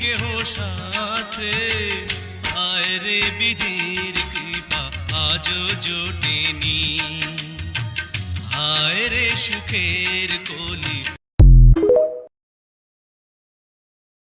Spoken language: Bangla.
কেহ সাথে? আয় রে বিধির কৃপা আজও জোটেনি। হায় রে সুখের কলি